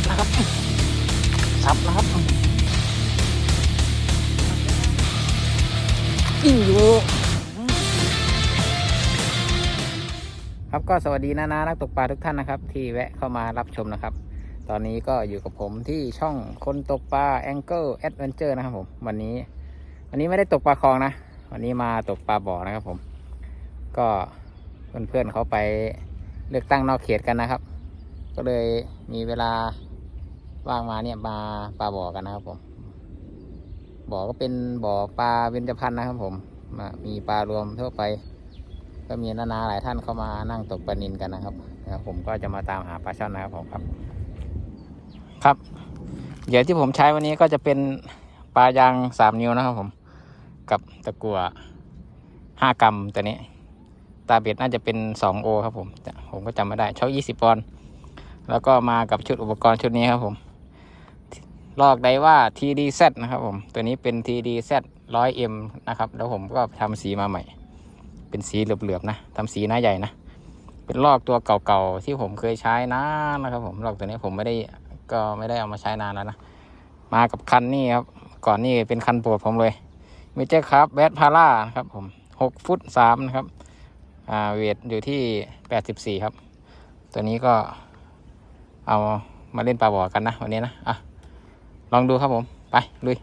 บนะครับสับนะครับยิ่งอยู่ครับก็สวัสดีนะนะนักตกปลาทุกท่านนะครับ ที่แวะเข้ามารับชมนะครับ ตอนนี้ก็อยู่กับผมที่ช่องคนตกปลา Angle Adventure นะครับผม วันนี้ วันนี้ไม่ได้ตกปลาคลองนะ วันนี้มาตกปลาบ่อนะครับผม ก็เพื่อนๆเขาไปเลือกตั้งนอกเขตกันนะครับ ก็เลยมีเวลา ว่างมาเนี่ยมาปลาบ่อกันนะครับผมบ่อก็เป็นบ่อปลาเบญจพรรณนะครับ ผมมามีปลารวมทั่วไป ก็มีนานาหลายท่านเข้ามานั่งตกปลานินกันนะครับนะครับผมก็จะมาตามหาปลาช่อนนะครับผมครับ ครับเหยื่อที่ผมใช้วันนี้ก็จะเป็นปลายางสามนิ้วนะครับผม กับตะกั่วห้ากรัมตัวนี้ ตาเบ็ดน่าจะเป็นสองโอครับผมผมก็จำไม่ได้ช่อยี่สิบปอนด์แล้วก็มากับชุดอุปกรณ์ชุดนี้ครับผม ลอกได้ว่า TDZ นะครับผมตัวนี้เป็น TDZ 100M นะครับ แล้วผมก็ทำสีมาใหม่ เป็นสีเหลือบๆนะทำสีหน้าใหญ่นะ เป็นลอกตัวเก่าๆที่ผมเคยใช้นานนะครับผมลอกตัวนี้ผมไม่ได้ก็ไม่ได้เอามาใช้นานแล้วนะ มากับคันนี้ครับ ก่อนนี่เป็นคันโปรดผมเลยเมเจอร์ครับแบทพาร่าครับผมหกฟุตสามนะครับ อ่า เวทอยู่ที่แปดสิบสี่ครับ ตัวนี้ก็เอามาเล่นปลาบ่อกันนะวันนี้นะ อะ ลองดูครับผม ไปลุย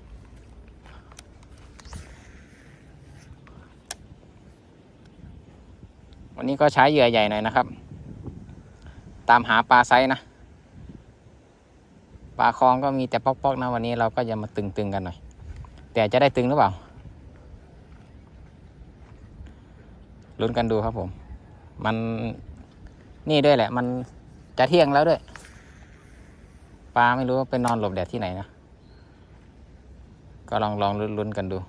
วันนี้ก็ใช้เหยื่อใหญ่หน่อยนะครับ ตามหาปลาไซนะ ปลาคลองก็มีแต่ปอกๆนะวันนี้เราก็จะมาตึงๆกันหน่อย แต่จะได้ตึงหรือเปล่าลุ้นกันดูครับผม มันนี่ด้วยแหละ มันจะเที่ยงแล้วด้วย ปลาไม่รู้ว่าไปนอนหลบแดดที่ไหนนะ ก็ลองลองลุ้นๆกันดู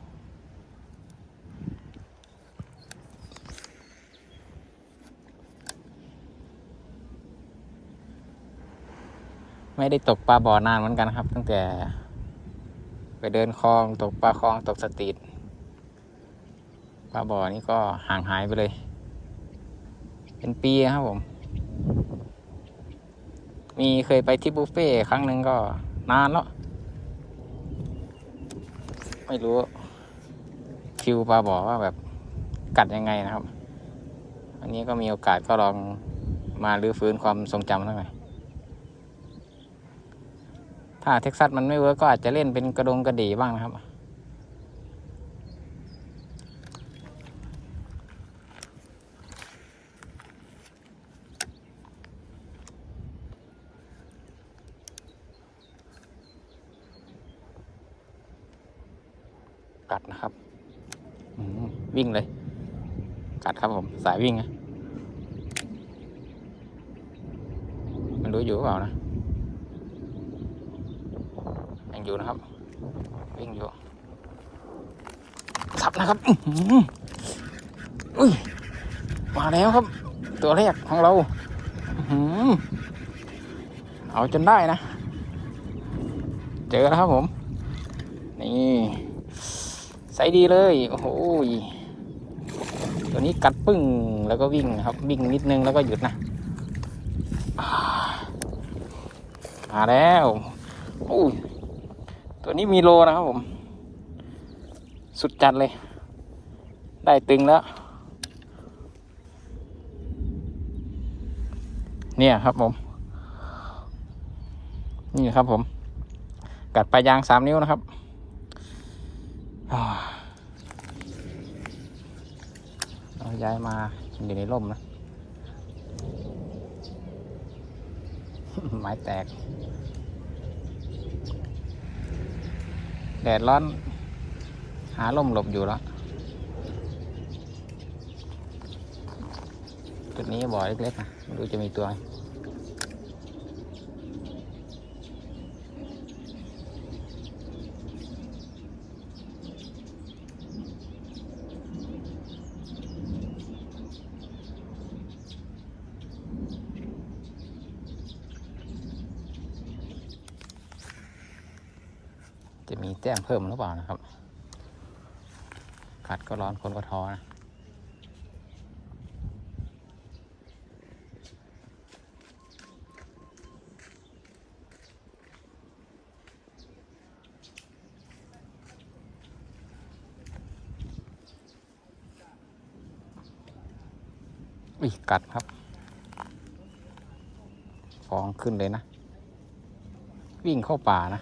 ไม่ได้ตกปลาบ่อนานเหมือนกันครับ ตั้งแต่ ไปเดินคลองตกปลาคลองตกสตรีทปลาบ่อนี่ก็ห่างหายไปเลย เป็นปีครับผม มีเคยไปที่บุฟเฟ่ครั้งหนึ่งก็นานแล้ว ไม่รู้ คิวปลาบอกว่าแบบกัดยังไงนะครับ อันนี้ก็มีโอกาสก็ลองมาลื้อฟื้นความทรงจำสักหน่อยถ้าเท็กซัสมันไม่เวิร์กก็อาจจะเล่นเป็นกระดงกระดีบ้างนะครับ กัดนะครับอืวิ่งเลย กัดครับผม สายวิ่งนะมันรู้อยู่หรือเปล่านะยังอยู่นะครับ วิ่งอยู่สับนะครับอืออุ้ยมาแล้วครับ ตัวแรกของเราหือเอาจนได้นะ เจอแล้วครับผม นี่ ใส่ดีเลย โอ้โหตัวนี้กัดปึ้งแล้วก็วิ่งนะครับ วิ่งนิดนึงแล้วก็หยุดนะอ่ามาแล้วโอ้ยตัวนี้มีโลนะครับผม สุดจัดเลย ได้ตึงแล้ว เนี่ยครับผม นี่ครับผม กัดปลายยางสามนิ้วนะครับ เราย้ายมาอยู่ในร่มนะ ไม้แตก แดดร้อน หาล่มหลบอยู่แล้ว จุดนี้บ่อเล็กๆนะ ไม่รู้จะมีตัวไหม จะมีแต้มเพิ่มหรือเปล่านะครับ ขัดก็ร้อนคนก็ท้อนะอีกกัดครับ ฟองขึ้นเลยนะ วิ่งเข้าป่านะ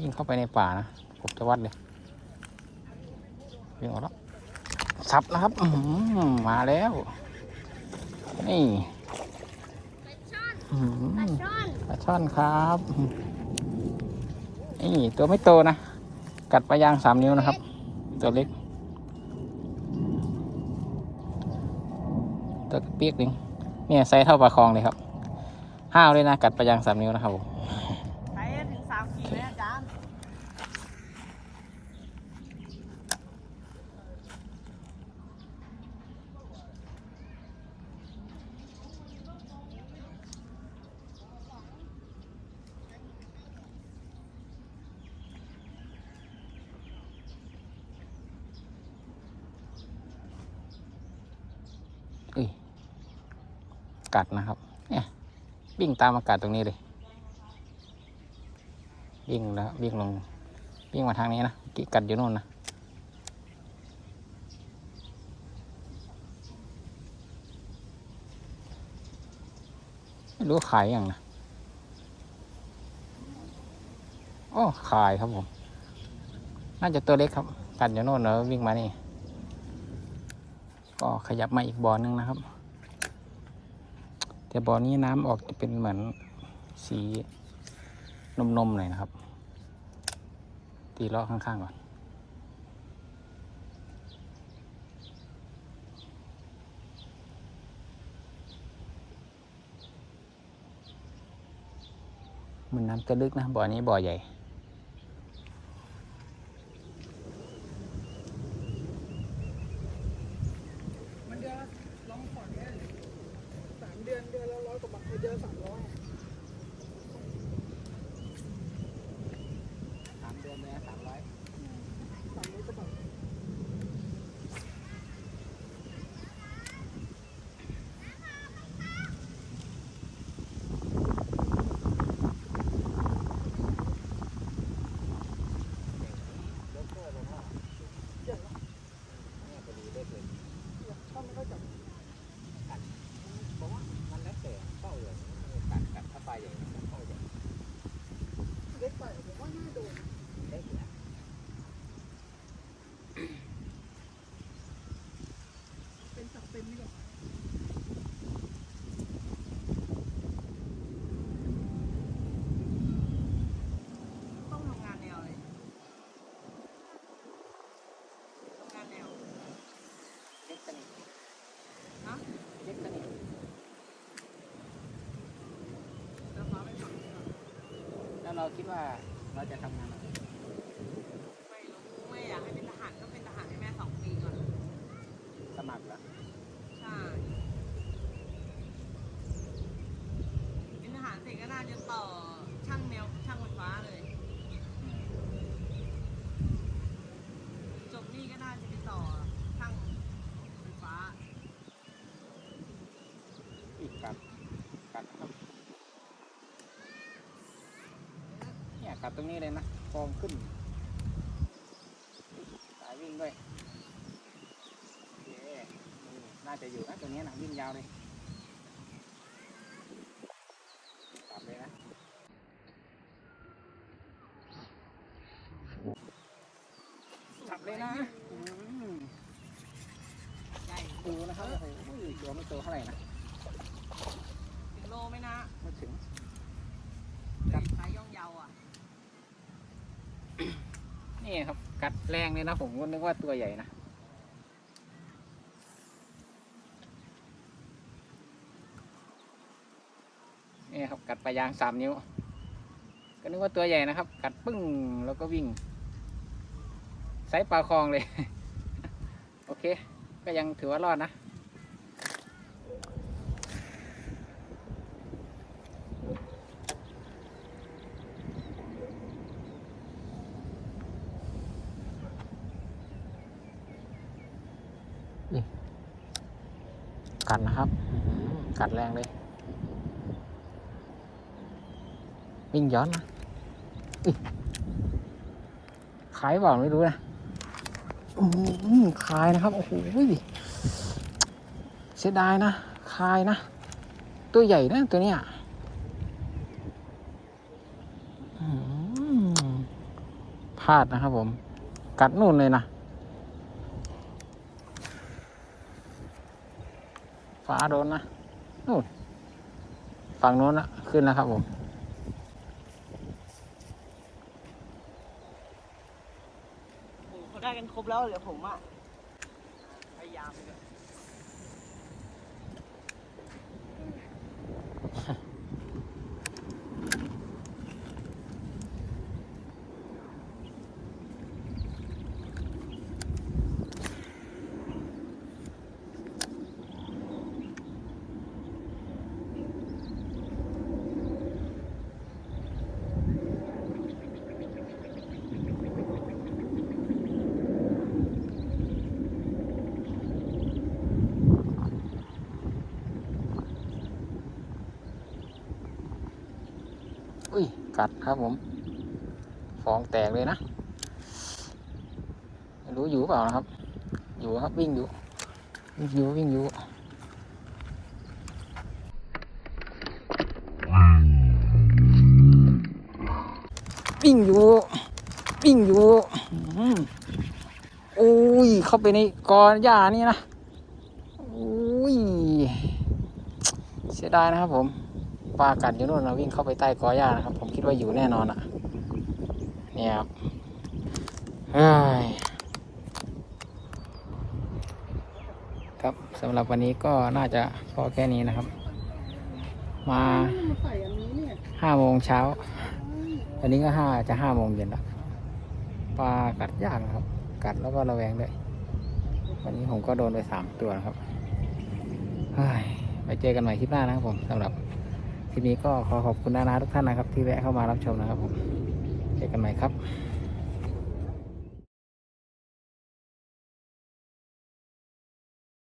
วิ่งเข้าไปในป่านะผมจะวัดเลยวิ่งออกแล้วสับนะครับอืมาแล้ว นี่อื้อหือช่อนปลาช่อนครับ นี่ตัวไม่โตนะ กัดปลายางสามนิ้วนะครับ ตัวเล็ก ตัวเปียกหนึ่งเนี่ยไซส์เท่าปลาคลองเลยครับ ห้าวเลยนะ กัดปลายางสามนิ้วนะครับผม ใช้ถึงสามขีดเลยอาจารย์ กัดนะครับเนี่ยวิ่งตามอากาศตรงนี้เลย วิ่งแล้ววิ่งลงวิ่งมาทางนี้นะกิกัดอยู่นู่นนะไม่รู้ขายอย่างนะโอ้ขายครับผม น่าจะตัวเล็กครับ กัดอยู่โน่นแล้ววิ่งมานี่ ก็ขยับมาอีกบ่อนึงนะครับ แต่บ่อนี้น้ำออกจะเป็นเหมือนสีนมๆหน่อยนะครับ ตีล้อข้างๆก่อนมันน้ำจะลึกนะบ่อนี้บ่อใหญ่ มันเดือนละลองผ่อนเนี่ยสามเดือนเดือนละร้อยกว่าบาทเดือนสามร้อย สามเดือนเลยสามร้อย สามร้อยกว่าบาท เนี่ยพอดีเล็กเลย ช่อนไม่ค่อยจับ เพราะว่ามันแล้วแต่เป้าเลยกัดกัดถ้าปลาใหญ่กัดเป้าใหญ่ เล็กไปผมว่าน่าโดน เล็กนะ เป็นสับเป็นนี่หรอต้องทำงานแนวเลยทำงานแนว เล็กสนิท ฮะ เล็กสนิท แล้วฟ้าไม่ฝัง แล้ว เราคิดว่าเราจะทำงานอะไร ไม่รู้ไม่อยากให้เป็นทหารก็เป็นทหารให้แม่สองปีก่อน สมัครเหรอ ใช่ เป็นทหารเสร็จก็น่าจะต่อช่างแนวช่างไฟฟ้าเลย จบนี่ก็น่าจะไปต่อช่างไฟฟ้า อีกกัดกัดครับเนี่ย กัดตรงนี้เลยนะฟองขึ้นสายวิ่งด้วยโอเคนี่น่าจะอยู่นะตัวนี้นะวิ่งยาวเลยตับเลยนะจับเลยนะอืม ใหญ่ ดูนะครับโอ้โหตัวไม่โตเท่าไหร่นะ ถึงโลไหมนะ ไม่ถึง สายย่องเยาวอะ นี่ครับ กัดแรงเลยนะ ผมก็นึกว่าตัวใหญ่นะ นี่ครับ กัดปลายางสามนิ้ว ก็นึกว่าตัวใหญ่นะครับ กัดปึ้งแล้วก็วิ่งไซส์ปลาคลองเลย โอเค ก็ยังถือว่ารอดนะ กัดนะครับอื้อหือกัดแรงเลย วิ่งย้อนนะอุ๊ยขายเปล่าไม่รู้นะอื้อหือขายนะครับ โอ้โหเสียดายนะคายนะ ตัวใหญ่นะตัวเนี้ยอืมพลาดนะครับผม กัดนู่นเลยนะาโดนนะนู่นฝั่งโน้นนะขึ้นแล้วครับผมเขาได้กันครบแล้วเหลือผมอะพยายามเล อุ้ย กัดครับผมฟองแตกเลยนะ รู้อยู่เปล่านะครับ อยู่ครับวิ่งอยู่ วิ่งอยู่วิ่งอยู่วิ่งอยู่วิ่งอยู่อุ้ย เข้าไปในกอหญ้านี่นะอุ้ย เสียดายนะครับผม ปลากัดอยู่นู่นนะวิ่งเข้าไปใต้กอหญ้านะครับ ผมคิดว่าอยู่แน่นอนอะเนี่ยครับเฮ้ยครับสำหรับวันนี้ก็น่าจะพอแค่นี้นะครับ มาห้าโมงเช้าวันนี้ก็ห้าจะห้าโมงเย็นแล้วปลากัดยากนะครับ กัดแล้วก็ระแวงด้วย วันนี้ผมก็โดนไปสามตัวนะครับเฮ้ยไปเจอกันใหม่คลิปหน้านะครับผมสำหรับ คลิปนี้ก็ขอขอบคุณนานาทุกท่านนะครับ ที่แวะเข้ามารับชมนะครับผมเจอกันใหม่ครับ